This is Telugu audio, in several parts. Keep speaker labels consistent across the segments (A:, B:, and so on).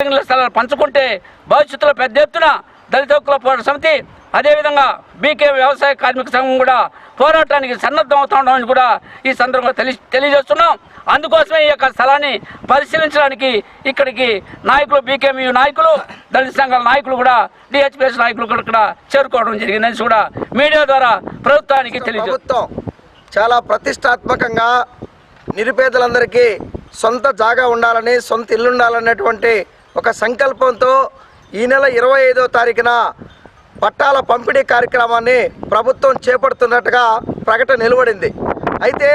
A: స్థలాలు పంచుకుంటే భవిష్యత్తులో పెద్ద ఎత్తున దళిత హక్కుల పోరాట సమితి అదేవిధంగా బీకే వ్యవసాయ కార్మిక సంఘం కూడా పోరాటానికి సన్నద్ధం అవుతుండమని కూడా ఈ సందర్భంగా తెలి తెలియజేస్తున్నాం. అందుకోసమే ఈ యొక్క స్థలాన్ని పరిశీలించడానికి ఇక్కడికి నాయకులు బీకేమీ నాయకులు దళిత సంఘాల నాయకులు కూడా డిహెచ్పిఎస్ నాయకులు కూడా ఇక్కడ చేరుకోవడం జరిగిందని కూడా మీడియా ద్వారా ప్రభుత్వానికి తెలియజేస్తారు
B: ప్రభుత్వం చాలా ప్రతిష్టాత్మకంగా నిరుపేదలందరికీ సొంత జాగా ఉండాలని సొంత ఇల్లు ఉండాలనేటువంటి ఒక సంకల్పంతో ఈ నెల ఇరవై ఐదో తారీఖున పట్టాల పంపిణీ కార్యక్రమాన్ని ప్రభుత్వం చేపడుతున్నట్టుగా ప్రకటన నిలబడింది అయితే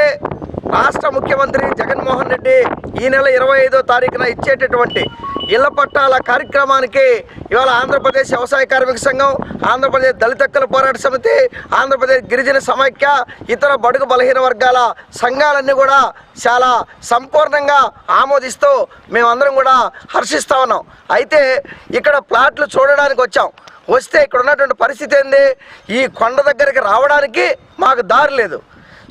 B: రాష్ట్ర ముఖ్యమంత్రి జగన్మోహన్ రెడ్డి ఈ నెల ఇరవై ఐదో తారీఖున ఇచ్చేటటువంటి ఇళ్ళ పట్టాల కార్యక్రమానికి ఇవాళ ఆంధ్రప్రదేశ్ వ్యవసాయ కార్మిక సంఘం ఆంధ్రప్రదేశ్ దళితక్కల పోరాట సమితి ఆంధ్రప్రదేశ్ గిరిజన సమైక్య ఇతర బడుగు బలహీన వర్గాల సంఘాలన్నీ కూడా చాలా సంపూర్ణంగా ఆమోదిస్తూ మేమందరం కూడా హర్షిస్తూ ఉన్నాం. అయితే ఇక్కడ ప్లాట్లు చూడడానికి వచ్చాం. వస్తే ఇక్కడ ఉన్నటువంటి పరిస్థితి ఏంది? ఈ కొండ దగ్గరికి రావడానికి మాకు దారి లేదు.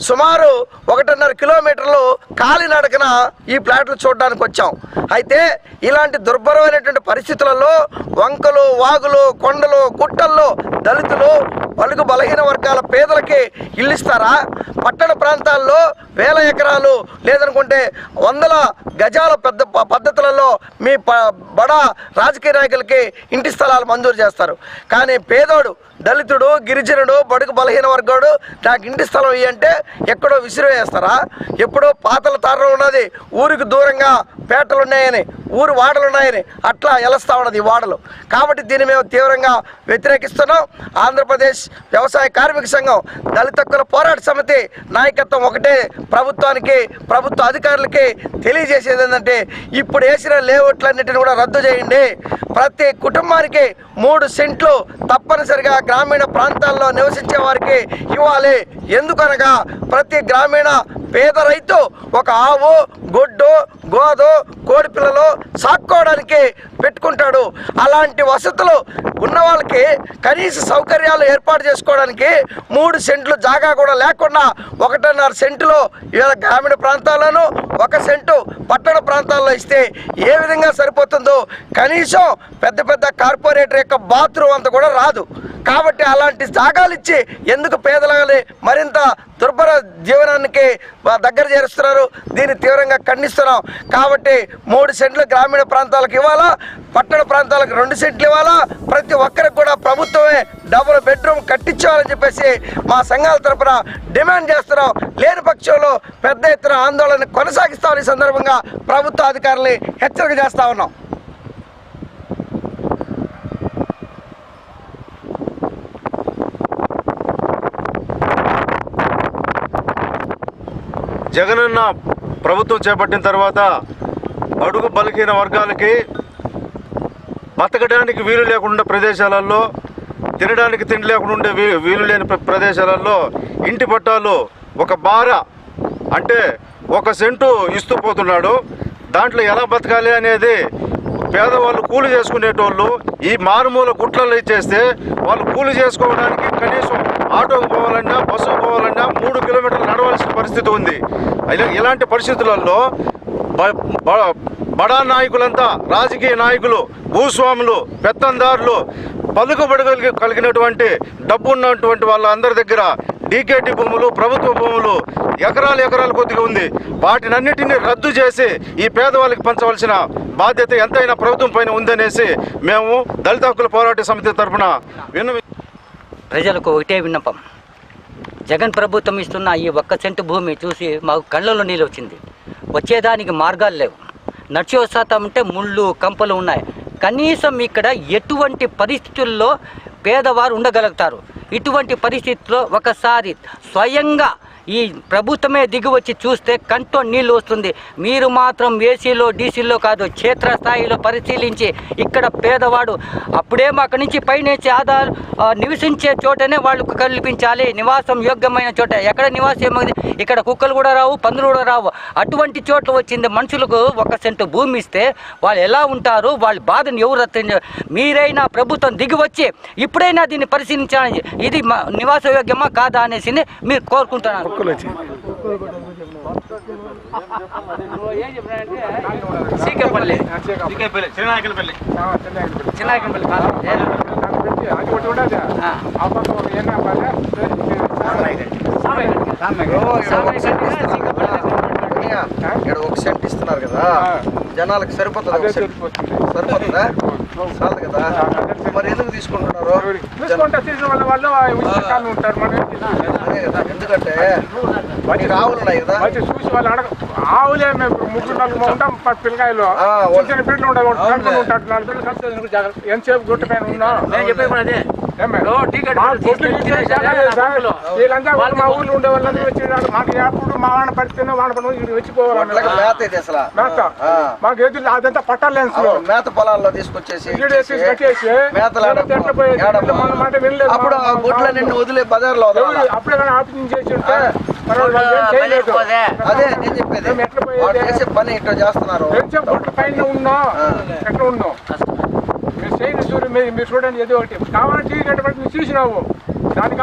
B: సుమారు ఒకటిన్నర కిలోమీటర్లు కాలినడకన ఈ ప్లాట్లు చూడడానికి వచ్చాం. అయితే ఇలాంటి దుర్భరమైనటువంటి పరిస్థితులలో వంకలు వాగులు కొండలు గుట్టల్లో దళితులు పలుకు బలహీన వర్గాల పేదలకి ఇల్లుస్తారా? పట్టణ ప్రాంతాల్లో వేల ఎకరాలు లేదనుకుంటే వందల గజాల పెద్ద ప- పద్ధతులలో మీ ప బడా రాజకీయ నాయకులకి ఇంటి స్థలాలు మంజూరు చేస్తారు. కానీ పేదోడు దళితుడు గిరిజనుడు బడుగు బలహీన వర్గాడు నాకు ఇంటి స్థలం ఇయ్యి ఎక్కడో విసిరివేస్తారా? ఎప్పుడో పాతల తారలో ఉన్నది. ఊరికి దూరంగా పేటలు ఉన్నాయని ఊరు వాడలు ఉన్నాయని అట్లా ఎలస్తా ఉన్నది ఈ వాడలు. కాబట్టి దీన్ని మేము తీవ్రంగా వ్యతిరేకిస్తున్నాం. ఆంధ్రప్రదేశ్ వ్యవసాయ కార్మిక సంఘం దళిత హక్కుల పోరాట సమితి నాయకత్వం ఒకటే ప్రభుత్వానికి ప్రభుత్వ అధికారులకి తెలియజేసేది ఏంటంటే ఇప్పుడు వేసిన లేఅవుట్లన్నిటిని కూడా రద్దు చేయండి. ప్రతి కుటుంబానికి మూడు సెంట్లు తప్పనిసరిగా గ్రామీణ ప్రాంతాల్లో నివసించే వారికి ఇవ్వాలి. ఎందుకనగా ప్రతి గ్రామీణ పేద రైతు ఒక ఆవు గొడ్డు గోదు కోడిపిల్లలు సాక్కోవడానికి పెట్టుకుంటాడు. అలాంటి వసతులు ఉన్న వాళ్ళకి కనీస సౌకర్యాలు ఏర్పాటు చేసుకోవడానికి మూడు సెంట్లు జాగా కూడా లేకుండా ఒకటిన్నర సెంటులో ఇవాళ గ్రామీణ ప్రాంతాల్లోనూ ఒక సెంటు పట్టణ ప్రాంతాల్లో ఇస్తే ఏ విధంగా సరిపోతుందో కనీసం పెద్ద పెద్ద కార్పొరేటర్ యొక్క బాత్రూమ్ అంత కూడా రాదు. కాబట్టి అలాంటి జాగాలు ఇచ్చి ఎందుకు పేదలని మరింత దుర్భర జీవనానికి దగ్గర చేరుస్తున్నారు? దీన్ని తీవ్రంగా ఖండిస్తున్నాం. కాబట్టి మూడు సెంట్లు గ్రామీణ ప్రాంతాలకు ఇవ్వాలా? పట్టణ ప్రాంతాలకు రెండు సెంట్లు ఇవ్వాలా? ప్రతి ఒక్కరికి కూడా ప్రభుత్వమే డబుల్ బెడ్రూమ్ కట్టించాలని చెప్పేసి మా సంఘాల తరఫున డిమాండ్ చేస్తున్నాం. లేని పక్షంలో పెద్ద ఎత్తున ఆందోళన కొనసాగిస్తామని ఈ సందర్భంగా ప్రభుత్వ అధికారుల్ని హెచ్చరిక చేస్తా ఉన్నాం.
C: జగనన్న ప్రభుత్వం చేపట్టిన తర్వాత అడుగు బలహీన వర్గాలకి బతకడానికి వీలు లేకుండా ప్రదేశాలలో తినడానికి తిండి లేకుండా ఉండే వీ- వీలు లేని ప్రదేశాలలో ఇంటి పట్టాలు ఒక బార అంటే ఒక సెంటు ఇస్తూ పోతున్నాడు. దాంట్లో ఎలా బతకాలి అనేది పేదవాళ్ళు కూలి చేసుకునేటోళ్ళు ఈ మారుమూల గుట్లలో ఇచ్చేస్తే వాళ్ళు కూలి చేసుకోవడానికి కనీసం ఆటోకు పోవాలన్నా బస్సుకు పోవాలన్నా మూడు కిలోమీటర్లు నడవాల్సిన పరిస్థితి ఉంది. ఇలాంటి పరిస్థితులలో బడా నాయకులంతా రాజకీయ నాయకులు భూస్వాములు పెత్తందారులు పలుకుబడి కలిగినటువంటి డబ్బు ఉన్నటువంటి వాళ్ళందరి దగ్గర డీకేటీ భూములు ప్రభుత్వ భూములు ఎకరాలు ఎకరాలు కొద్దిగా ఉంది. వాటినన్నిటిని రద్దు చేసి ఈ పేదవాళ్ళకి పంచవలసిన బాధ్యత ఎంతైనా ప్రభుత్వం పైన ఉందనేసి మేము దళిత హక్కుల పోరాట సమితి తరఫున విన్న
D: ప్రజలకు ఒకటే విన్నపం. జగన్ ప్రభుత్వం ఇస్తున్న ఈ ఒక్క సెంటు భూమి చూసి మాకు కళ్ళలో నీళ్ళు వచ్చింది. వచ్చేదానికి మార్గాలు లేవు. నడిచి వస్తామంటే ముళ్ళు కంపలు ఉన్నాయి. కనీసం ఇక్కడ ఎటువంటి పరిస్థితుల్లో పేదవారు ఉండగలుగుతారు? ఇటువంటి పరిస్థితుల్లో ఒకసారి స్వయంగా ఈ ప్రభుత్వమే దిగి వచ్చి చూస్తే కంటో నీళ్ళు వస్తుంది. మీరు మాత్రం ఏసీలో డీసీలో కాదు క్షేత్రస్థాయిలో పరిశీలించి ఇక్కడ పేదవాడు అప్పుడేమో అక్కడి నుంచి పైనుంచి ఆధార్ నివసించే చోటనే వాళ్ళకు కల్పించాలి. నివాసం యోగ్యమైన చోట. ఎక్కడ నివాసం ఏమైంది? ఇక్కడ కుక్కలు కూడా రావు పందులు కూడా రావు. అటువంటి చోట్ల వచ్చింది మనుషులకు ఒక సెంటు భూమి ఇస్తే వాళ్ళు ఎలా ఉంటారు? వాళ్ళ బాధను ఎవరు మీరైనా ప్రభుత్వం దిగి వచ్చి ఇప్పుడైనా దీన్ని పరిశీలించాలని ఇది మ- నివాస యోగ్యమా కాదా అనేసి మీరు కోరుకుంటున్నారు
A: సీకేపల్లి చిన్నాయకంపల్లి కాదు. ఆ.
B: ఇక్కడ ఒక సెంట్ ఇస్తున్నారు కదా. జనాలకు సరిపోతుంది? సరిపోతుందా. చాలు కదా. మరి ఎందుకు తీసుకుంటున్నారు? ఎందుకంటే వాటికి ఆవులు ఉన్నాయి కదా.
E: చూసి వాళ్ళు అడగ ఆవులే మేము ఇప్పుడు ముగ్గురు నలుగురు ఉంటాం పది పిల్లకాయలు చిన్న చిన్న బిడ్డలు ఉంటాడు నాలుగు బిడ్డలు కలిసి ఎంతసేపు గుట్ట పైన ఉన్నాం?
A: నేను చెప్పేది అదే.
E: వీళ్ళంతా మా ఊళ్ళో ఉండే వాళ్ళందరూ మాకు ఎప్పుడు మా వాన పడితేనే పడి ఇక్కడికి
B: వాటికి
E: వచ్చిపోవాలి
B: అసలు.
E: మేత. మాకు ఎదురు అదంతా పట్టాలేను
B: అవును, మేత పొలాల్లో తీసుకొచ్చేసి
E: ఈడేసి కట్టేసి మాట వినలేదు.
B: అప్పుడు ఆ గుడ్ల నిన్ను వదిలే బజార్లో
E: అప్పుడే కానీ చేసి ఉంటే.
A: పోదే.
B: అదే నేను చెప్పేది? వాడు చేసే పని ఇట్లా చేస్తున్నారు.
E: పైన ఎట్లా ఉన్నాం మీరు చూడండి ఏదో ఒకటి. కావాలంటే టీ గంట చూసినావు. దానికి